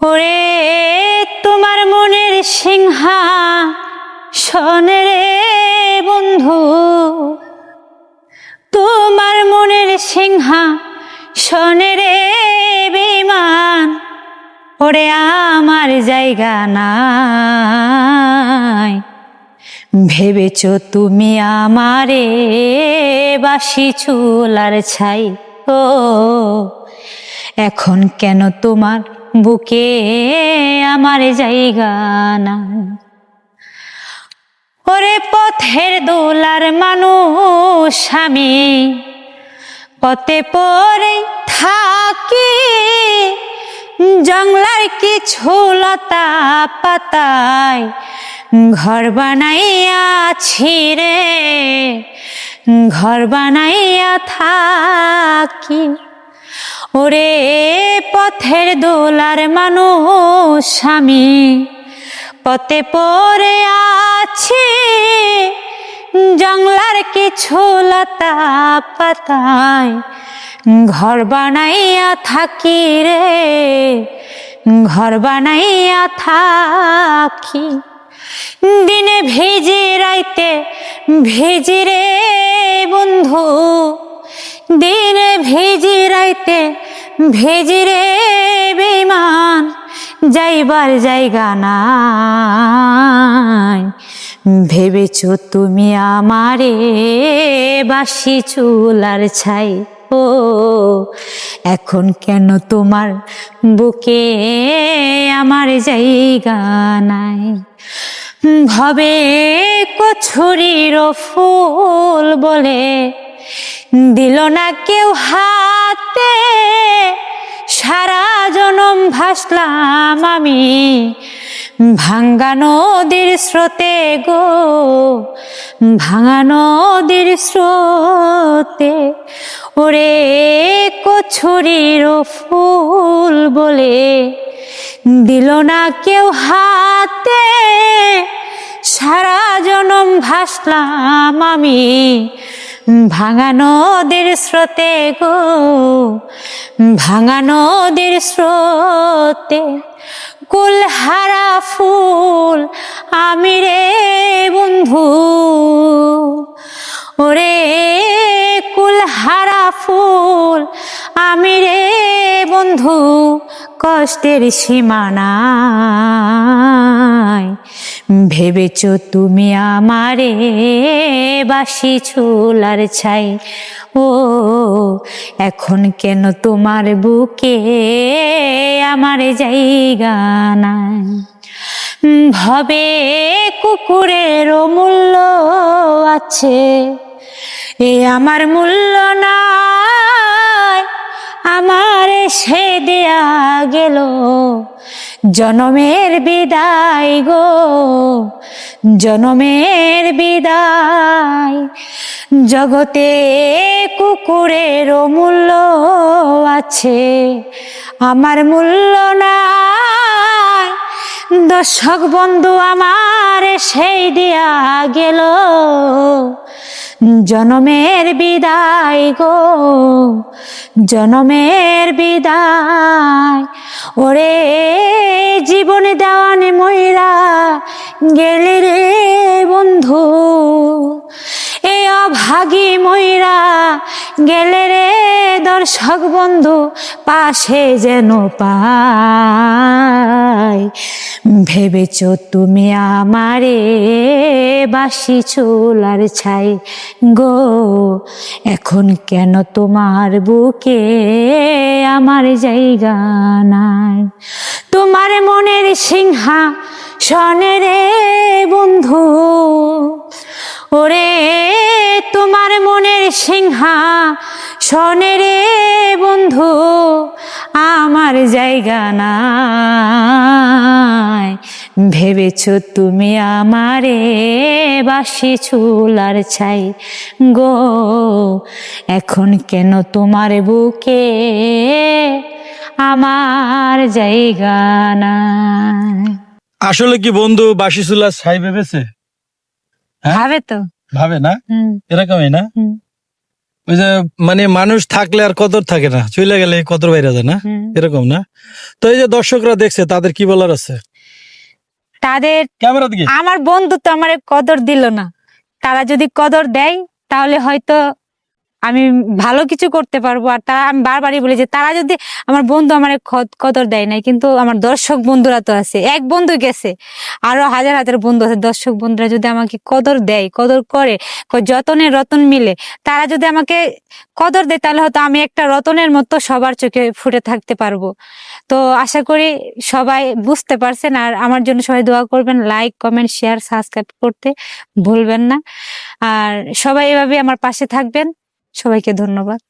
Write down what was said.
ওরে তোমার মনের সিংহা শোনে রে বন্ধু। তোমার মনের সিংহা শোনে রে বিমান ওরে আমার জায়গা নাই। ভেবেছ তুমি আমারে বাসি চুলার ছাই? ও, এখন কেন তোমার বুকে আমার জায়গা নাই। ওরে পথের দোলার মানুষ আমি, পথে পরে থাকি জংলার কিছু লতা পাতায় ঘর বানাইয়াছি রে, ঘর বানাইয়া থাকি। ওরে পথের দোলার মানুষ আমি। পথে পরে আছি জংলার কিছু লতা পাতায়। ঘর বানাইয়া থাকি রে, ঘর বানাইয়া থাকি। দিনে ভিজি রাইতে ভিজি রে বন্ধু, দিনে ভিজি রাইতে ভেজি রে বেমান যাইবার জায়গা নাই। ভেবেছ তুমি আমারে বাসি চুলার ছাই? ও, এখন কেন তোমার বুকে আমার জায়গা নাই? ভবে কছুরির ফুল বলে দিল না কেউ হাতে ভাসলাম আমি। ভাঙ্গা নদীর স্রোতে গো, ভাঙা নদীর স্রোতে। ওরে কছুরির ফুল বলে দিল না কেউ হাতে। সারা জনম ভাসলাম আমি। ভাঙা নদীর স্রোতে গো ভাঙা নদীর স্রোতে কুলহারা ফুল আমি রে বন্ধু ওরে কুলহারা কষ্টের সীমানায়। ভেবেছ তুমি আমারে বাসি চুলার ছাই? ও, এখন কেন তোমার বুকে আমার জায়গা নাই? ভবে কুকুরের মূল্য আছে, এ আমার মূল্য আমার সে দেয়া গেল। জনমের বিদায় গো, জনমের বিদায়। জগতে কুকুরের মূল্য আছে, আমার মূল্য নাই। দর্শক বন্ধু, আমার সেই দিয়া গেল। জনমের বিদায় গো, জনমের বিদায়। ওরে জীবন দেওয়ানে ময়রা গেলে রে বন্ধু, এ অভাগী ময়রা গেলে রে দর্শক বন্ধু পাশে যেন পাই। ভেবেছ তুমি আমারে বাসি চুলার ছাই গো? এখন কেন তোমার বুকে আমার জায়গা নাই? তোমার মনের সিংহা শনে রে বন্ধু। ওরে, তোমার মনের সিংহা শনে রে বন্ধু আমার জায়গা নাই। ভেবেছ তুমি আমারে বাসি চুলার ছাই গো? এখন কেন তোমার বুকে আমার জায়গা নাই? আসলে কি বন্ধু বাসিসুলা ছাই ভেবেছে? হ্যাঁ? ভাবে তো। ভাবে না? এরকমই না? ওই যে মানে মানুষ থাকলে আর কদর থাকে না চলে গেলে কদর বাইরে যায় না এরকম না? তো এই যে দর্শকরা দেখছে তাদের কি বলার আছে? তাদের আমার বন্ধু তো আমার কদর দিল না তারা যদি কদর দেয় তাহলে হয়তো আমি ভালো কিছু করতে পারব। আর তারা, আমি বারবারই বলি যে, তারা যদি আমার বন্ধু আমার কদর দেয় নাই, কিন্তু আমার দর্শক বন্ধুরা তো আছে, এক বন্ধু গেছে, আরও হাজার হাজার বন্ধু আছে, দর্শক বন্ধুরা যদি আমাকে কদর দেয়, কদর করে যতনে রতন মিলে, তারা যদি আমাকে কদর দেয়, তাহলে হয়তো আমি একটা রতনের মতো সবার চোখে ফুটে থাকতে পারব। তো আশা করি সবাই বুঝতে পারছেন, আর আমার জন্য সবাই দোয়া করবেন, লাইক, কমেন্ট, শেয়ার, সাবস্ক্রাইব করতে ভুলবেন না। আর সবাই এভাবে আমার পাশে থাকবেন। সবাইকে ধন্যবাদ।